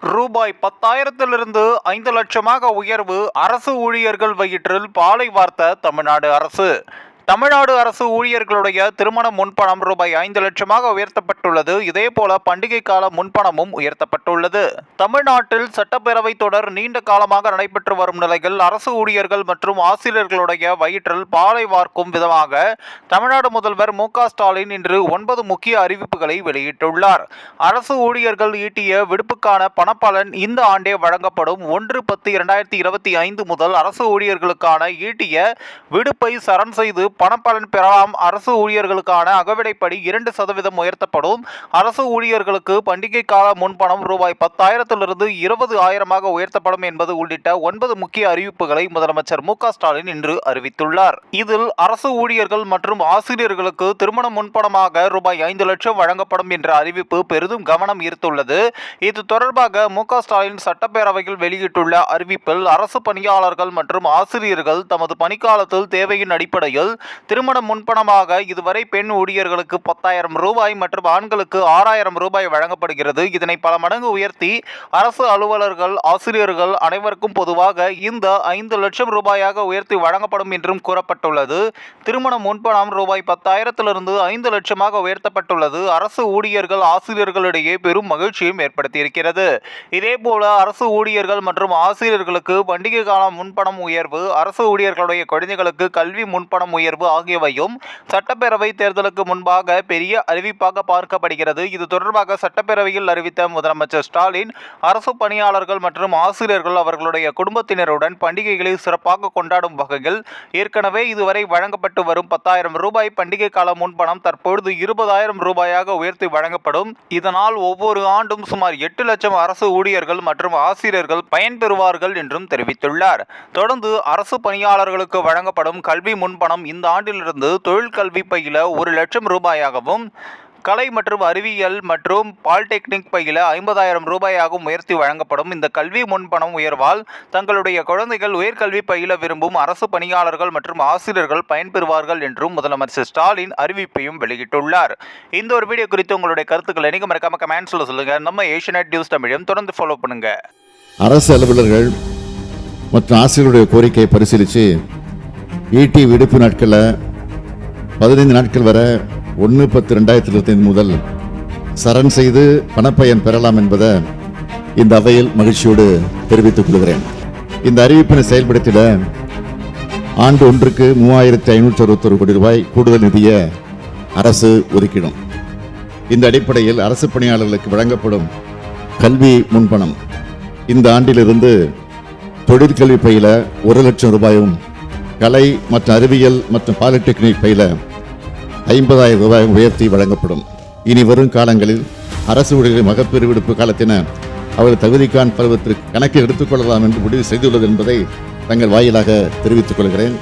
ரூபாய் பத்தாயிரத்திலிருந்து ஐந்து லட்சமாக உயர்வு அரசு ஊழியர்கள் வயிற்றில் பாலை வார்த்த தமிழ்நாடு அரசு. தமிழ்நாடு அரசு ஊழியர்களுடைய திருமண முன்பணம் ரூபாய் ஐந்து லட்சமாக உயர்த்தப்பட்டுள்ளது. இதேபோல பண்டிகை கால முன்பணமும் உயர்த்தப்பட்டுள்ளது. தமிழ்நாட்டில் சட்டப்பேரவை தொடர் நீண்ட காலமாக நடைபெற்று வரும் நிலையில் அரசு ஊழியர்கள் மற்றும் ஆசிரியர்களுடைய வயிற்றில் பாலை வார்க்கும் விதமாக தமிழ்நாடு முதல்வர் மு ஸ்டாலின் இன்று ஒன்பது முக்கிய அறிவிப்புகளை வெளியிட்டுள்ளார். அரசு ஊழியர்கள் ஈட்டிய விடுப்புக்கான பணப்பலன் இந்த ஆண்டே வழங்கப்படும். ஒன்று பத்து இரண்டாயிரத்தி இருபத்தி ஐந்து முதல் அரசு ஊழியர்களுக்கான ஈட்டிய விடுப்பை சரண் செய்து பணப்பலன் பெறலாம். அரசு ஊழியர்களுக்கான அகவிடைப்படி இரண்டு சதவீதம் உயர்த்தப்படும். அரசு ஊழியர்களுக்கு பண்டிகை கால முன்பணம் ரூபாய் பத்தாயிரத்திலிருந்து இருபது ஆயிரமாக உயர்த்தப்படும் என்பது உள்ளிட்ட ஒன்பது முக்கிய அறிவிப்புகளை முதலமைச்சர் மு ஸ்டாலின் இன்று அறிவித்துள்ளார். இதில் அரசு ஊழியர்கள் மற்றும் ஆசிரியர்களுக்கு திருமண முன்பணமாக ரூபாய் ஐந்து லட்சம் வழங்கப்படும் என்ற அறிவிப்பு பெரிதும் கவனம் ஈர்த்துள்ளது. இது தொடர்பாக மு ஸ்டாலின் சட்டப்பேரவையில் வெளியிட்டுள்ள அறிவிப்பில் அரசு பணியாளர்கள் மற்றும் ஆசிரியர்கள் தமது பணிக்காலத்தில் தேவையின் அடிப்படையில் திருமணம் முன்பணமாக இதுவரை பெண் ஊழியர்களுக்கு பத்தாயிரம் ரூபாய் மற்றும் ஆண்களுக்கு ஆறாயிரம் ரூபாய் வழங்கப்படுகிறது. இதனை பல மடங்கு உயர்த்தி அரசு அலுவலர்கள் ஆசிரியர்கள் அனைவருக்கும் பொதுவாக இந்த ஐந்து லட்சம் ரூபாயாக உயர்த்தி வழங்கப்படும் என்றும் கூறப்பட்டுள்ளது. திருமணம் முன்பணம் ரூபாய் பத்தாயிரத்திலிருந்து ஐந்து லட்சமாக உயர்த்தப்பட்டுள்ளது. அரசு ஊழியர்கள் ஆசிரியர்களிடையே பெரும் மகிழ்ச்சியும் ஏற்படுத்தியிருக்கிறது. இதேபோல அரசு ஊழியர்கள் மற்றும் ஆசிரியர்களுக்கு பண்டிகை கால முன்பணம் உயர்வு அரசு ஊழியர்களுடைய குழந்தைகளுக்கு கல்வி முன்பணம் உயர்வு ஆகியவையும் சட்டப்பேரவை தேர்தலுக்கு முன்பாக பெரிய அறிவிப்பாக பார்க்கப்படுகிறது. இது தொடர்பாக சட்டப்பேரவையில் அறிவித்த முதலமைச்சர் ஸ்டாலின் அரசு பணியாளர்கள் மற்றும் ஆசிரியர்கள் அவர்களுடைய குடும்பத்தினருடன் பண்டிகைகளை சிறப்பாக கொண்டாடும் வகையில் ஏற்கனவே இதுவரை வழங்கப்பட்டு வரும் பத்தாயிரம் ரூபாய் பண்டிகை கால முன்பணம் தற்பொழுது இருபதாயிரம் ரூபாயாக உயர்த்தி வழங்கப்படும். இதனால் ஒவ்வொரு ஆண்டும் சுமார் எட்டு லட்சம் அரசு ஊழியர்கள் மற்றும் ஆசிரியர்கள் பயன்பெறுவார்கள் என்றும் தெரிவித்துள்ளார். தொடர்ந்து அரசு பணியாளர்களுக்கு வழங்கப்படும் கல்வி முன்பணம் இந்த ஆண்டிலிருந்து தொழிற்கல்வி பயில ஒரு லட்சம் ரூபாயாகவும் கலை மற்றும் அறிவியல் மற்றும் பாலிடெக்னிக் பயில ஐம்பதாயிரம் ரூபாயாகவும் உயர்த்தி வழங்கப்படும் இந்த கல்வி முன்பணம் உயர்வால் தங்களுடைய குழந்தைகள் உயர்கல்வி பயில விரும்பும் அரசு பணியாளர்கள் மற்றும் ஆசிரியர்கள் பயன்பெறுவார்கள் என்றும் முதலமைச்சர் ஸ்டாலின் அறிவிப்பையும் வெளியிட்டுள்ளார். இந்த ஒரு வீடியோ குறித்து உங்களுடைய கருத்துக்களை நீங்கள் மறக்காம கமெண்ட்ஸில் சொல்லுங்க. நம்ம ஏஷியநெட் நியூஸ் தமிழையும் தொடர்ந்து ஃபாலோ பண்ணுங்க. அரசு அலுவலர்கள் மற்றும் ஆசிரியருடைய கோரிக்கையை பரிசீலித்து ஈட்டி விடுப்பு நாட்களில் பதினைந்து நாட்கள் வர ஒன்று பத்து ரெண்டாயிரத்தி இருபத்தைந்து முதல் சரண் செய்து பணப்பயன் பெறலாம் என்பதை இந்த அவையில் மகிழ்ச்சியோடு தெரிவித்துக் கொள்கிறேன். இந்த அறிவிப்பினை செயல்படுத்திட ஆண்டு ஒன்றுக்கு மூவாயிரத்தி ஐநூற்றி அறுபத்தொரு கோடி ரூபாய் கூடுதல் நிதியை அரசு ஒதுக்கிடும். இந்த அடிப்படையில் அரசு பணியாளர்களுக்கு வழங்கப்படும் கல்வி முன்பணம் இந்த ஆண்டிலிருந்து தொழிற்கல்வி பயில ஒரு லட்சம் ரூபாயும் கலை மற்றும் அறிவியல் மற்றும் பாலிடெக்னிக் பயில ஐம்பதாயிரம் ரூபாய் உயர்த்தி வழங்கப்படும். இனி வரும் காலங்களில் அரசு ஊழியர்கள் மகப்பேறு விடுப்பு காலத்தின அவர் தகுதிக்கான் பருவத்திற்கு கணக்கில் எடுத்துக்கொள்ளலாம் என்று முடிவு செய்துள்ளது என்பதை தங்கள் வாயிலாக தெரிவித்துக் கொள்கிறேன்.